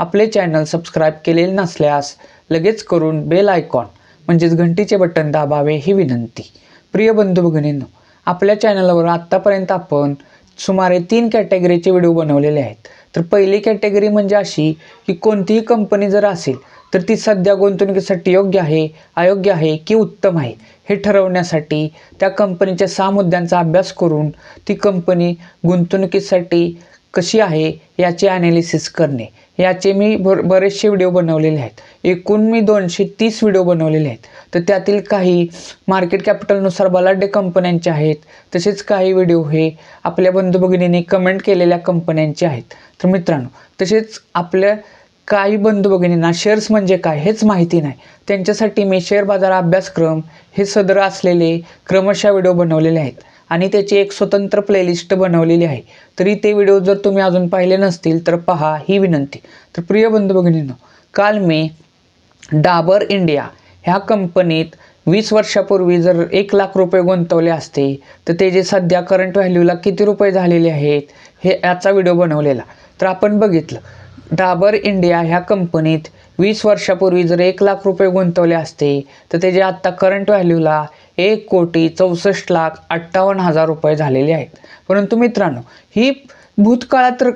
आपले channel subscribe केलेले नसल्यास लगेच करून बेल आयकॉन म्हणजेच घंटीचे बटन दाबावे ही विनंती. प्रिय बंधू भगिनींनो आपल्या चॅनलवर आत्तापर्यंत आपण सुमारे तीन कॅटेगरीचे व्हिडिओ बनवलेले आहेत. तर पहिली कॅटेगरी म्हणजे अशी की कोणतीही कंपनी जर असेल तर ती सध्या गुंतवणुकीसाठी योग्य आहे अयोग्य आहे की उत्तम आहे हे ठरवण्यासाठी त्या कंपनीच्या सहा मुद्द्यांचा अभ्यास करून ती कंपनी गुंतवणुकीसाठी कशी आहे याचे ॲनालिसिस करणे. याचे मी भर बरेचसे व्हिडिओ बनवलेले आहेत. एकूण मी दोनशे तीस व्हिडिओ बनवलेले आहेत. तर त्यातील काही मार्केट कॅपिटलनुसार बलाढ्य कंपन्यांचे आहेत. तसेच काही व्हिडिओ हे आपल्या बंधू भगिनींनी कमेंट केलेल्या कंपन्यांचे आहेत. तर मित्रांनो तसेच आपल्या काही बंधू भगिनींना शेअर्स म्हणजे काय हेच माहिती नाही. त्यांच्यासाठी मी शेअर बाजार अभ्यासक्रम हे सदर असलेले क्रमशः व्हिडिओ बनवलेले आहेत. आणि त्याची एक स्वतंत्र प्लेलिस्ट बनवलेली आहे. तरी ते व्हिडिओ जर तुम्ही अजून पाहिले नसतील तर पहा ही विनंती. तर प्रिय बंधू भगिनींनो काल मी डाबर इंडिया ह्या कंपनीत वीस वर्षापूर्वी जर एक लाख रुपये गुंतवले असते तर ते जे सध्या करंट व्हॅल्यूला किती रुपये झालेले आहेत हे याचा व्हिडिओ बनवलेला. तर आपण बघितलं डाबर इंडिया ह्या कंपनीत वीस वर्षापूर्वी जर एक लाख रुपये गुंतवले असते तर त्याचे आत्ता करंट व्हॅल्यूला एक कोटी चौसष्ट लाख अठ्ठावन्न हजार रुपये झालेले आहेत. परंतु मित्रांनो ही भूतकाळात र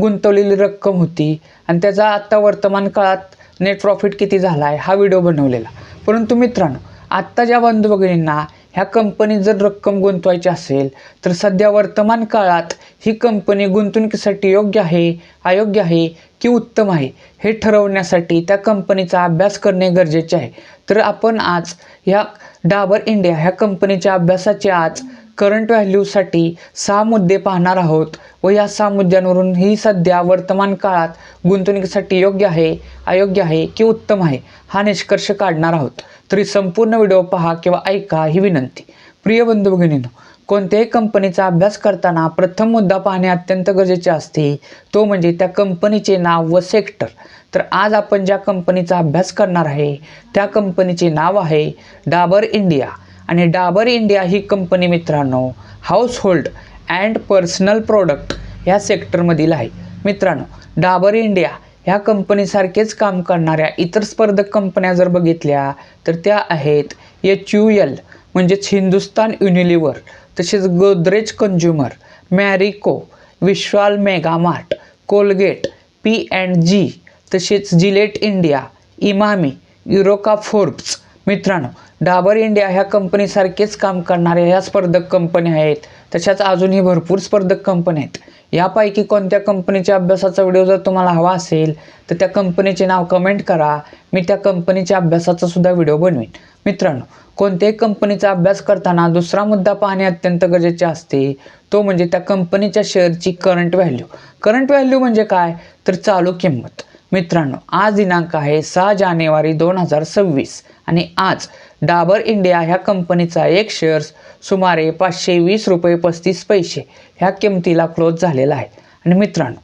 गुंतवलेली रक्कम होती आणि त्याचा आत्ता वर्तमान काळात नेट प्रॉफिट किती झाला आहे हा व्हिडिओ बनवलेला. परंतु मित्रांनो आत्ता ज्या बंधू भगिनींना ह्या कंपनीत जर रक्कम गुंतवायची असेल तर सध्या वर्तमान काळात ही कंपनी गुंतवणुकीसाठी योग्य आहे अयोग्य आहे की उत्तम आहे हे ठरवण्यासाठी त्या कंपनीचा अभ्यास करणे गरजेचे आहे. तर आपण आज ह्या डाबर इंडिया ह्या कंपनीच्या अभ्यासाचे आज करंट व्हॅल्यूसाठी सहा मुद्दे पाहणार आहोत व या सहा मुद्द्यांवरून ही सध्या वर्तमान काळात गुंतवणुकीसाठी योग्य आहे अयोग्य आहे की उत्तम आहे हा निष्कर्ष काढणार आहोत. तरी संपूर्ण व्हिडिओ पहा किंवा ऐका ही विनंती. प्रिय बंधू भगिनींनो कोणत्याही कंपनीचा अभ्यास करताना प्रथम मुद्दा पाहणे अत्यंत गरजेचे असते. तो म्हणजे त्या कंपनीचे नाव व सेक्टर तर आज आपण ज्या कंपनीचा अभ्यास करणार आहे त्या कंपनीचे नाव आहे डाबर इंडिया आणि डाबर इंडिया ही कंपनी मित्रांनो हाऊसहोल्ड अँड पर्सनल प्रोडक्ट ह्या सेक्टरमधील आहे. मित्रांनो डाबर इंडिया ह्या कंपनीसारखेच काम करणाऱ्या इतर स्पर्धक कंपन्या जर बघितल्या तर त्या आहेत एच यू एल म्हणजेच हिंदुस्तान युनिलिव्हर. तसेच Godrej consumer Marico Vishal Mega Mart Colgate P and G तसेच Gillette India Emami Eureka Forbes. मित्रांनो डाबर इंडिया ह्या कंपनीसारखेच काम करणाऱ्या ह्या स्पर्धक कंपन्या आहेत. तशाच अजूनही भरपूर स्पर्धक कंपन्या आहेत. यापैकी कोणत्या कंपनीच्या अभ्यासाचा व्हिडिओ जर तुम्हाला हवा असेल तर त्या कंपनीचे नाव कमेंट करा. मी त्या कंपनीच्या अभ्यासाचा सुद्धा व्हिडिओ बनवीन. मित्रांनो कोणत्याही कंपनीचा अभ्यास करताना दुसरा मुद्दा पाहणे अत्यंत गरजेचे असते. तो म्हणजे त्या कंपनीच्या शेअरची करंट व्हॅल्यू करंट व्हॅल्यू म्हणजे काय? तर चालू किंमत. मित्रांनो आज दिनांक आहे सहा जानेवारी दोन हजार सव्वीस आणि आज डाबर इंडिया ह्या कंपनीचा एक शेअर्स सुमारे पाचशे वीस रुपये पस्तीस पैसे ह्या किमतीला क्लोज झालेला आहे. आणि मित्रांनो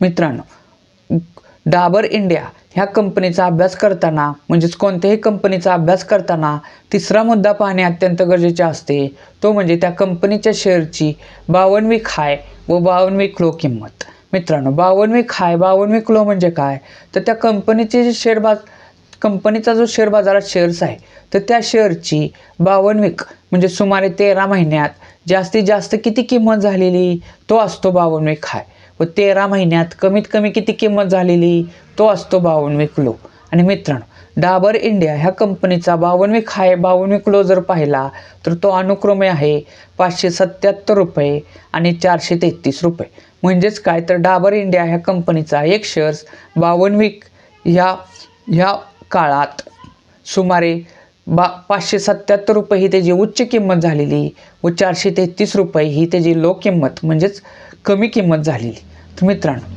मित्रांनो डाबर इंडिया ह्या कंपनीचा अभ्यास करताना म्हणजेच कोणत्याही कंपनीचा अभ्यास करताना तिसरा मुद्दा पाहणे अत्यंत गरजेचे असते. तो म्हणजे त्या कंपनीच्या शेअरची बावनवी खाय व बावनवी क्लो किंमत. मित्रांनो बावनवी खाय बावनवी क्लो म्हणजे काय? तर त्या कंपनीचे जे शेअर बाज कंपनीचा जो शेअर बाजारात शेअर्स आहे तर त्या शेअरची बावनवीक म्हणजे सुमारे तेरा महिन्यात जास्तीत जास्त किती किंमत झालेली? तो असतो बावनवी खाय. व तेरा महिन्यात कमीत कमी किती किंमत झालेली? तो असतो बावनवी किलो. आणि मित्रांनो डाबर इंडिया ह्या कंपनीचा बावनवी खाय बावनवी किलो जर पाहिला तर तो अनुक्रमे आहे पाचशे सत्याहत्तर रुपये आणि चारशे तेहतीस रुपये. म्हणजेच काय? तर डाबर इंडिया ह्या कंपनीचा एक शेअर्स बावनवी ह्या ह्या काळात सुमारे बा पाचशे सत्याहत्तर रुपये ही त्याची उच्च किंमत झालेली व चारशे तेहतीस रुपये ही त्याची लो किंमत म्हणजेच कमी किंमत झालेली. मित्रांनो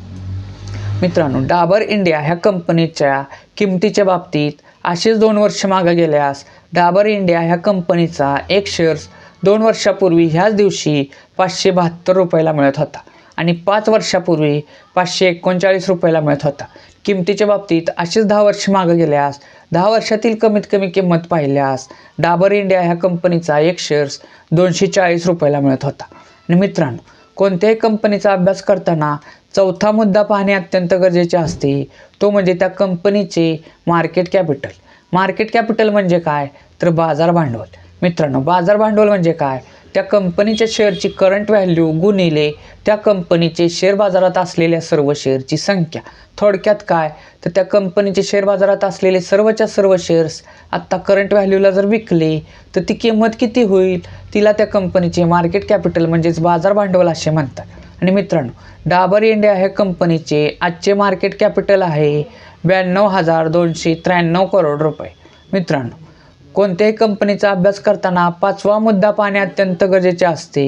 मित्रांनो डाबर इंडिया ह्या कंपनीच्या किमतीच्या बाबतीत असेच दोन वर्ष मागे गेल्यास डाबर इंडिया ह्या कंपनीचा एक शेअर्स दोन वर्षापूर्वी ह्याच दिवशी पाचशे बहात्तर रुपयाला मिळत होता आणि पाच वर्षापूर्वी पाचशे एकोणचाळीस रुपयाला मिळत होता. किमतीच्या बाबतीत असेच दहा वर्ष मागे गेल्यास दहा वर्षातील कमीत कमी किंमत पाहिल्यास डाबर इंडिया ह्या कंपनीचा एक शेअर्स दोनशे चाळीस रुपयाला मिळत होता. आणि मित्रांनो कोणत्याही कंपनीचा अभ्यास करताना चौथा मुद्दा पाहणे अत्यंत गरजेचे असते. तो म्हणजे त्या कंपनीचे मार्केट कॅपिटल मार्केट कॅपिटल म्हणजे काय? तर बाजार भांडवल. मित्रांनो बाजार भांडवल म्हणजे काय? त्या कंपनीच्या शेअरची करंट व्हॅल्यू गुणिले त्या कंपनीचे शेअर बाजारात असलेल्या सर्व शेअरची संख्या. थोडक्यात काय? तर त्या कंपनीचे शेअर बाजारात असलेले सर्वच्या सर्व शेअर्स आत्ता करंट व्हॅल्यूला जर विकले तर ती किंमत किती होईल? तिला त्या कंपनीचे मार्केट कॅपिटल म्हणजेच बाजार भांडवल असे म्हणतात. आणि मित्रांनो डाबर इंडिया ह्या कंपनीचे आजचे मार्केट कॅपिटल आहे ब्याण्णव हजार दोनशे त्र्याण्णव करोड रुपये. मित्रांनो कोणत्याही कंपनीचा अभ्यास करताना पाचवा मुद्दा पाहणे अत्यंत गरजेचे असते.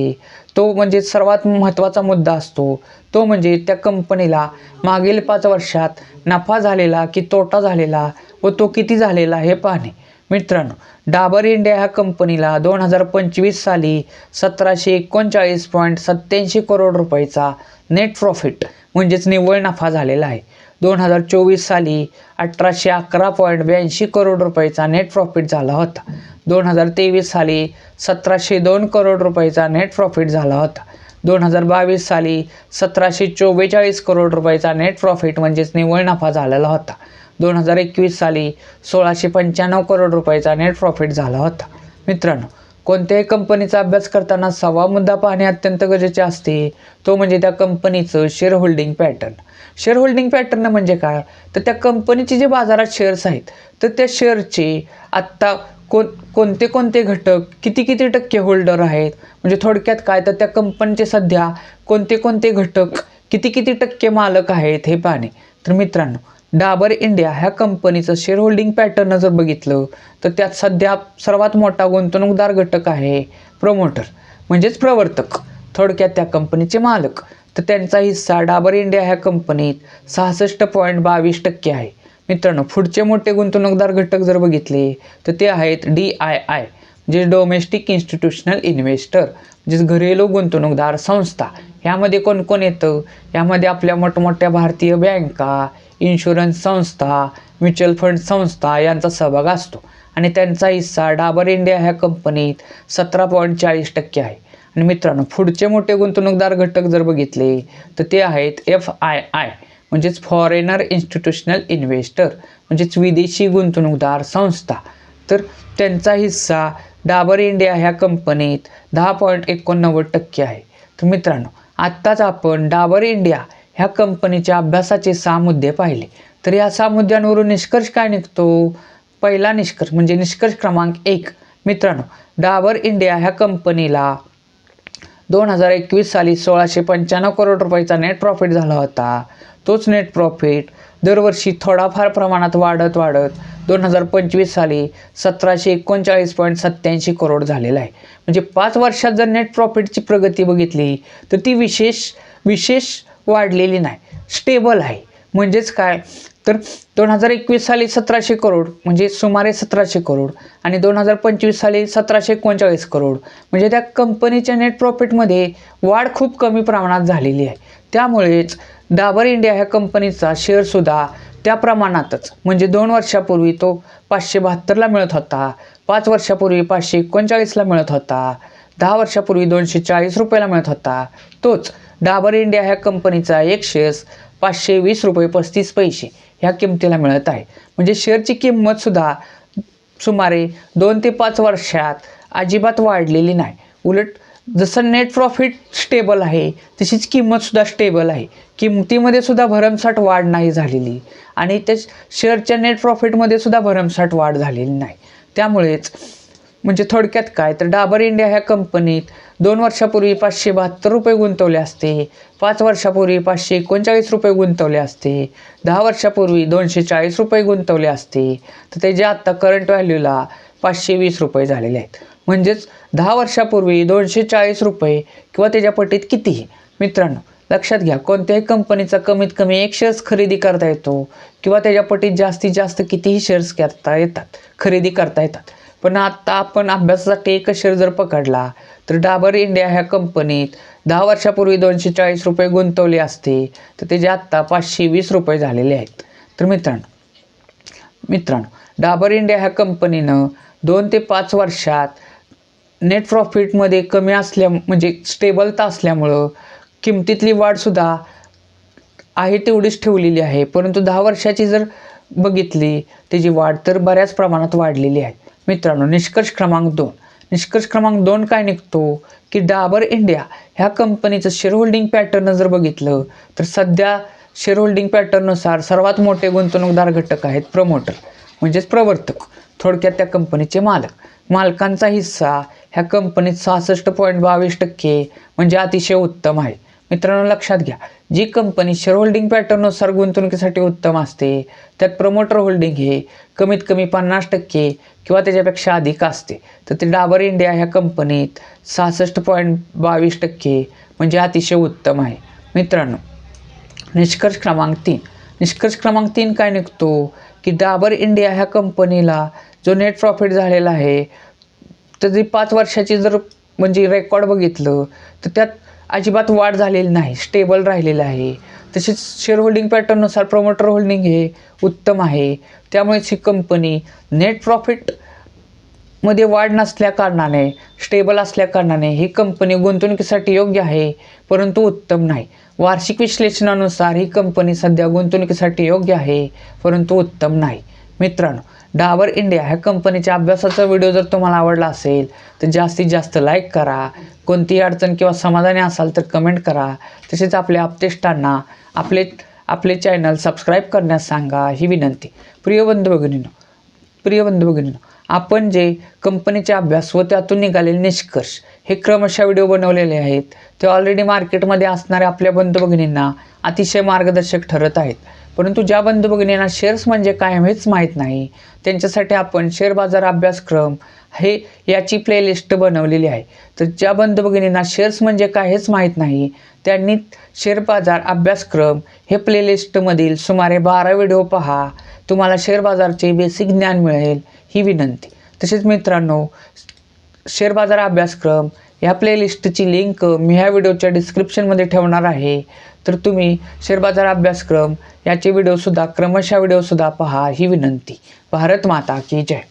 तो म्हणजे सर्वात महत्त्वाचा मुद्दा असतो. तो म्हणजे त्या कंपनीला मागील पाच वर्षात नफा झालेला की तोटा झालेला व तो किती झालेला हे पाहणे. मित्रांनो डाबर इंडिया ह्या कंपनीला दोन हजार पंचवीस साली सतराशे एकोणचाळीस पॉईंट सत्याऐंशी करोड रुपयाचा नेट प्रॉफिट म्हणजेच निव्वळ नफा झालेला आहे. दोन हजार चोवीस साली अठराशे अकरा पॉईंट ब्याऐंशी करोड रुपयाचा नेट प्रॉफिट झाला होता. दोन हजार तेवीस साली सतराशे दोन करोड रुपयाचा नेट प्रॉफिट झाला होता. दोन हजार बावीस साली सतराशे चव्वेचाळीस करोड रुपयाचा नेट प्रॉफिट म्हणजेच निव्वळ नफा झालेला होता. दोन हजार एकवीस साली सोळाशे पंच्याण्णव करोड रुपयाचा नेट प्रॉफिट झाला होता. मित्रांनो कोणत्याही कंपनीचा अभ्यास करताना सहावा मुद्दा पाहणे अत्यंत गरजेचे असते. तो म्हणजे त्या कंपनीचं share holding pattern share holding pattern म्हणजे काय? तर त्या कंपनीचे जे बाजारात शेअर्स आहेत तर त्या शेअरचे आत्ता कोण कोणते कोणते घटक किती किती टक्के होल्डर आहेत? म्हणजे थोडक्यात काय? तर त्या कंपनीचे सध्या कोणते कोणते घटक किती किती टक्के मालक आहेत हे पाहणे. तर मित्रांनो डाबर इंडिया ह्या कंपनीचं शेअर होल्डिंग पॅटर्न जर बघितलं तर त्यात सध्या सर्वात मोठा गुंतवणूकदार घटक आहे प्रमोटर म्हणजेच प्रवर्तक. थोडक्यात त्या कंपनीचे मालक. तर त्यांचा हिस्सा डाबर इंडिया ह्या कंपनीत सहासष्ट पॉईंट बावीस टक्के आहे. मित्रांनो पुढचे मोठे गुंतवणूकदार घटक जर बघितले तर ते आहेत डी आय आय म्हणजे डोमेस्टिक इन्स्टिट्यूशनल इन्व्हेस्टर म्हणजेच घरेलू गुंतवणूकदार संस्था. ह्यामध्ये कोण कोण येतं? यामध्ये आपल्या मोठमोठ्या भारतीय बँका इन्शुरन्स संस्था म्युच्युअल फंड संस्था यांचा सहभाग असतो. आणि त्यांचा हिस्सा डाबर इंडिया ह्या कंपनीत सतरा पॉईंट चाळीस टक्के आहे. आणि मित्रांनो पुढचे मोठे गुंतवणूकदार घटक जर बघितले तर ते आहेत एफ आय आय म्हणजेच फॉरेनर इन्स्टिट्यूशनल इन्व्हेस्टर म्हणजेच विदेशी गुंतवणूकदार संस्था. तर त्यांचा हिस्सा डाबर इंडिया ह्या कंपनीत दहा पॉईंट एकोणनव्वद टक्के आहे. तर मित्रांनो आत्ताच आपण डाबर इंडिया ह्या कंपनीच्या अभ्यासाचे सहा मुद्दे पाहिले. तर या सहा मुद्द्यांवरून निष्कर्ष काय निघतो? पहिला निष्कर्ष म्हणजे निष्कर्ष क्रमांक एक. मित्रांनो डाबर इंडिया ह्या कंपनीला दोन हजार एकवीस साली सोळाशे पंच्याण्णव करोड रुपयाचा नेट प्रॉफिट झाला होता. तोच नेट प्रॉफिट दरवर्षी थोडाफार प्रमाणात वाढत वाढत दोन हजार पंचवीस साली सतराशे एकोणचाळीस पॉईंट सत्याऐंशी करोड झालेला आहे. म्हणजे पाच वर्षात जर नेट प्रॉफिटची प्रगती बघितली तर ती विशेष विशेष वाढलेली नाही. स्टेबल आहे. म्हणजेच काय? तर दोन हजार एकवीस साली सतराशे करोड म्हणजे सुमारे सतराशे करोड आणि दोन हजार पंचवीस साली सतराशे एकोणचाळीस करोड. म्हणजे त्या कंपनीच्या नेट प्रॉफिटमध्ये वाढ खूप कमी प्रमाणात झालेली आहे. त्यामुळेच डाबर इंडिया ह्या कंपनीचा शेअरसुद्धा त्या प्रमाणातच म्हणजे दोन वर्षापूर्वी तो पाचशे बहात्तरला मिळत होता पाच वर्षापूर्वी पाचशे एकोणचाळीसला मिळत होता. दहा वर्षापूर्वी दोनशे चाळीस रुपयाला मिळत होता. तोच डाबर इंडिया ह्या कंपनीचा एक शेअर्स पाचशे वीस रुपये पस्तीस पैसे ह्या किमतीला मिळत आहे. म्हणजे शेअरची किंमतसुद्धा सुमारे दोन ते पाच वर्षात अजिबात वाढलेली नाही. उलट जसं नेट प्रॉफिट स्टेबल आहे तशीच किंमतसुद्धा स्टेबल आहे. किमतीमध्ये सुद्धा भरमसाठ वाढ नाही झालेली आणि त्या शेअरच्या नेट प्रॉफिटमध्ये सुद्धा भरमसाठ वाढ झालेली नाही. त्यामुळेच म्हणजे थोडक्यात काय? तर डाबर इंडिया ह्या कंपनीत दोन वर्षापूर्वी पाचशे बहात्तर रुपये गुंतवले असते. पाच वर्षापूर्वी पाचशे एकोणचाळीस रुपये गुंतवले असते. दहा वर्षापूर्वी दोनशे चाळीस रुपये गुंतवले असते. तर त्याचे आत्ता करंट व्हॅल्यूला पाचशे वीस रुपये झालेले आहेत. म्हणजेच दहा वर्षापूर्वी दोनशे चाळीस रुपये किंवा त्याच्या पटीत कितीही. मित्रांनो लक्षात घ्या कोणत्याही कंपनीचा कमीत कमी एक शेअर्स खरेदी करता येतो किंवा त्याच्या पटीत जास्तीत जास्त कितीही शेअर्स करता येतात खरेदी करता येतात. पण आत्ता आपण अभ्यासासाठी एक शेअर जर पकडला तर डाबर इंडिया ह्या कंपनीत दहा वर्षापूर्वी दोनशे चाळीस रुपये गुंतवले असते. तर त्याचे आत्ता पाचशे वीस रुपये झालेले आहेत. तर मित्रांनो मित्रांनो डाबर इंडिया ह्या कंपनीनं दोन ते पाच वर्षात नेट प्रॉफिटमध्ये कमी असल्या म्हणजे स्टेबलता असल्यामुळं किमतीतली वाढसुद्धा आहे तेवढीच ठेवलेली आहे. परंतु दहा वर्षाची जर बघितली त्याची वाढ तर बऱ्याच प्रमाणात वाढलेली आहे. मित्रांनो निष्कर्ष क्रमांक दोन. निष्कर्ष क्रमांक दोन काय निघतो? की डाबर इंडिया ह्या कंपनीचं शेअर होल्डिंग पॅटर्न जर बघितलं तर सध्या शेअर होल्डिंग पॅटर्ननुसार सर्वात मोठे गुंतवणूकदार घटक आहेत प्रमोटर म्हणजेच प्रवर्तक थोडक्यात त्या कंपनीचे मालक. मालकांचा हिस्सा ह्या कंपनीत सहासष्ट पॉईंट बावीस टक्के म्हणजे अतिशय उत्तम आहे. मित्रांनो लक्षात घ्या. जी कंपनी शेअर होल्डिंग पॅटर्ननुसार गुंतवणुकीसाठी उत्तम असते त्यात प्रमोटर होल्डिंग हे कमीत कमी पन्नास टक्के किंवा त्याच्यापेक्षा अधिक असते. तर ते डाबर इंडिया ह्या कंपनीत सहासष्ट पॉईंट बावीस टक्के म्हणजे अतिशय उत्तम आहे. मित्रांनो निष्कर्ष क्रमांक तीन. निष्कर्ष क्रमांक तीन काय निघतो? की डाबर इंडिया ह्या कंपनीला जो नेट प्रॉफिट झालेला आहे तर जी पाच वर्षाची जर म्हणजे रेकॉर्ड बघितलं तर त्यात अजिबात वाढ झालेली नाही स्टेबल राहिलेलं आहे. तसेच शेअर होल्डिंग पॅटर्ननुसार प्रमोटर होल्डिंग हे उत्तम आहे. त्यामुळेच ही कंपनी नेट प्रॉफिटमध्ये वाढ नसल्या कारणाने स्टेबल असल्या कारणाने ही कंपनी गुंतवणुकीसाठी योग्य आहे परंतु उत्तम नाही. वार्षिक विश्लेषणानुसार ही कंपनी सध्या गुंतवणुकीसाठी योग्य आहे परंतु उत्तम नाही. मित्रांनो डाबर इंडिया ह्या कंपनीच्या अभ्यासाचा व्हिडिओ जर तुम्हाला आवडला असेल तर जास्तीत जास्त लाईक करा. कोणतीही अडचण किंवा समाधानी असाल तर कमेंट करा. तसेच आपल्या आपतेष्टांना आपले आपले चॅनल सबस्क्राईब करण्यास सांगा. ही विनंती. प्रिय बंधू भगिनीनो प्रिय बंधू भगिनीनो आपण जे कंपनीचे अभ्यास व त्यातून निघालेले निष्कर्ष हे क्रमशः व्हिडिओ बनवलेले आहेत. ते ऑलरेडी मार्केटमध्ये असणाऱ्या आपल्या बंधू भगिनींना अतिशय मार्गदर्शक ठरत आहेत. परंतु ज्या बंधू भगिनींना शेअर्स म्हणजे काय हेच माहीत नाही त्यांच्यासाठी आपण शेअर बाजार अभ्यासक्रम हे याची प्लेलिस्ट बनवलेली आहे. तर ज्या बंधू भगिनींना शेअर्स म्हणजे काय हेच माहीत नाही त्यांनी शेअर बाजार अभ्यासक्रम हे प्लेलिस्टमधील सुमारे बारा व्हिडिओ पहा. तुम्हाला शेअर बाजारचे बेसिक ज्ञान मिळेल ही विनंती. तसेच मित्रांनो शेअर बाजार अभ्यासक्रम ह्या प्लेलिस्टची लिंक मी ह्या व्हिडिओच्या डिस्क्रिप्शनमध्ये ठेवणार आहे. तर तुम्ही शेअर बाजार अभ्यासक्रम याचे व्हिडिओसुद्धा क्रमशः व्हिडिओसुद्धा पहा ही विनंती. भारत माता की जय.